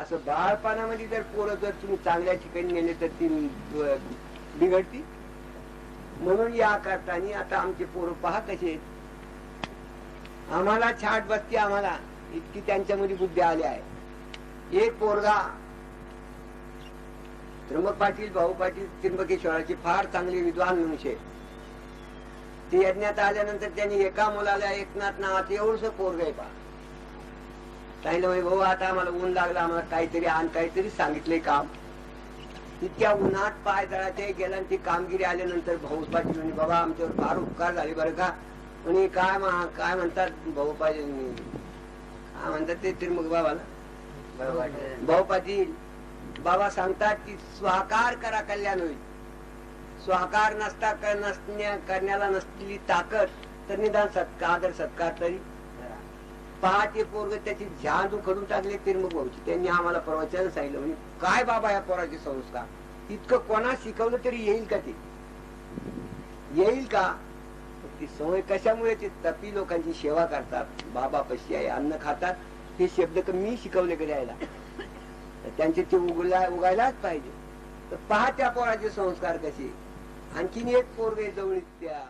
असं बाळपणामध्ये जर पोरं जर तुम्ही चांगल्या ठिकाणी नेले तर ती बिघडती? म्हणून या करताना आता आमचे पोरं पहा कसे आम्हाला छाट बसते आम्हाला इतकी त्यांच्यामध्ये बुद्धी आली आहे. एक पोरगा त्र्यंबक पाटील भाऊ पाटील त्र्यंबकेश्वराचे फार चांगले विद्वान मनुष्य ते यज्ञात आल्यानंतर त्यांनी एका मुलाला एकनाथ नावाचं एवढस पोरग आहे सांगितलं "होय भाऊ आता आम्हाला ऊन लागलं आम्हाला काहीतरी आण काहीतरी सांगितलंय काम. इतक्या उन्हात पाय जळाचे गेला ती कामगिरी आल्यानंतर भाऊ पाटील म्हणे बाबा आमच्यावर फार उपकार झाले बरं का? म्हणे काय काय म्हणतात भाऊ पाटील काय म्हणतात ते त्रिमुख बाबाला? भाऊ पाटील बाबा सांगतात की स्वाकार करा कल्याण होईल. स्वाकार नसता करण्याला नसलेली ताकद तर निदान सत्कार आदर सत्कार तरी. पहाटे पोरग त्याची ध्यान उखडून टाकले तिरमुख भाऊची त्यांनी आम्हाला प्रवचन सांगितलं. म्हणजे काय बाबा या पोराचे संस्कार? इतकं कोणा शिकवलं तरी येईल का ते? येईल का? ती सवय कशामुळे ते तपी लोकांची सेवा करतात? बाबा पशी आहे? अन्न खातात? हे शब्द मी शिकवले कडे यायला तर त्यांचे ते उगला उगायलाच पाहिजे. तर पहा त्या पोराचे संस्कार कसे? आणखीन एक पोरगे जवळ त्या